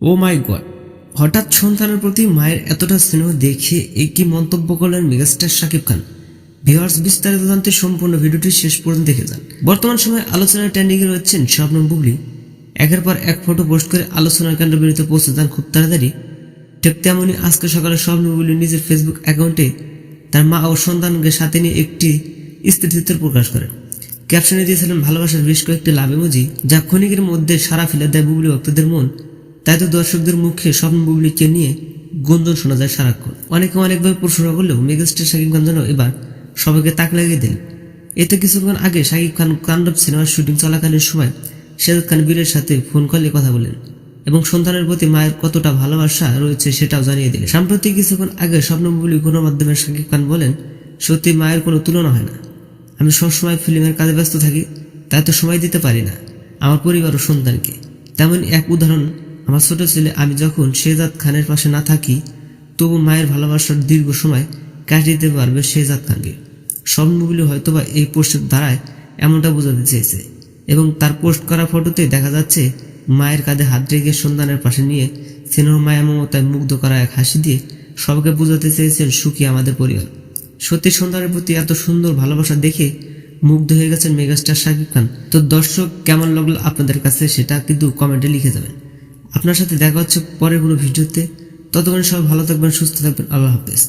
ও মাই god, হঠাৎ সন্তানের প্রতি মায়ের এতটা স্নেহ দেখে একই মন্তব্য করলেন মেগাস্টার শাকিব খান? ভিওয়ার্স বিস্তারিত জানতে সম্পূর্ণ ভিডিওটি শেষ পর্যন্ত দেখে যান। বর্তমান সময়ে আলোচনায় ট্রেন্ডিংয়ে রয়েছেন শবনম বুবলি। একের পর এক ফটো পোস্ট করে আলোচনার কেন্দ্র বিরুদ্ধে পৌঁছে যান খুব তাড়াতাড়ি। ঠিক তেমনই আজকে সকালে শবনম বুবলি নিজের ফেসবুক অ্যাকাউন্টে তার মা ও সন্তানকে সাথে নিয়ে একটি স্থিতিচিত্র প্রকাশ করেন। ক্যাপশনে দিয়েছিলেন, ভালোবাসার বেশ কয়েকটি লাভ ইমোজি যা ক্ষণিকের মধ্যে সারা ফেলে দেয় বুবলি ভক্তদের মন। তাই তো দর্শকদের মুখে স্বপ্ন বুবলিকে নিয়ে গুঞ্জন শোনা যায় সারাক্ষণ। অনেকে অনেকভাবে প্রশ্ন করলেও মেগাস্টার শাকিব খান যেন এবার সবাইকে তাক লাগিয়ে দিলেন। এতে কিছুক্ষণ আগে শাকিব খান কান্ডব সিনেমার শুটিং চলাকালীন সময় শেজাদ খান বীরের সাথে ফোন কলে কথা বলেন এবং সন্তানের প্রতি মায়ের কতটা ভালোবাসা রয়েছে সেটাও জানিয়ে দিলেন। সাম্প্রতিক কিছুক্ষণ আগে স্বপ্ন বুবলি গণমাধ্যমে শাকিব খান বলেন, সত্যি মায়ের কোনো তুলনা হয় না। আমি সবসময় ফিল্মের কাজে ব্যস্ত থাকি, তাই তো সময় দিতে পারি না, আমার পরিবার ও সন্তানকে। তেমন এক উদাহরণ আমার ছোট ছেলে, আমি যখন শেজাদ খানের পাশে না থাকি, তবু মায়ের ভালোবাসার দীর্ঘ সময় কাটিয়ে দিতে পারবে শেজাদ খানকে। স্বপ্নগুলি হয়তোবা এই পোস্টের দ্বারায় এমনটা বোঝাতে চেয়েছে এবং তার পোস্ট করা ফটোতে দেখা যাচ্ছে মায়ের কাঁধে হাত রেখে সন্তানের পাশে নিয়ে স্নেহ মায়া মমতায় মুগ্ধ করা এক হাসি দিয়ে সবাইকে বোঝাতে চেয়েছেন সুখী আমাদের পরিবার। সত্যি সন্তানের প্রতি এত সুন্দর ভালোবাসা দেখে মুগ্ধ হয়ে গেছেন মেগাস্টার শাকিব খান। তো দর্শক, কেমন লাগল আপনাদের কাছে সেটা কিন্তু কমেন্টে লিখে যাবেন। আপনার সাথে দেখা হচ্ছে পরের কোনো ভিডিওতে। ততক্ষণ সবাই ভালো থাকবেন, সুস্থ থাকবেন। আল্লাহ হাফেজ।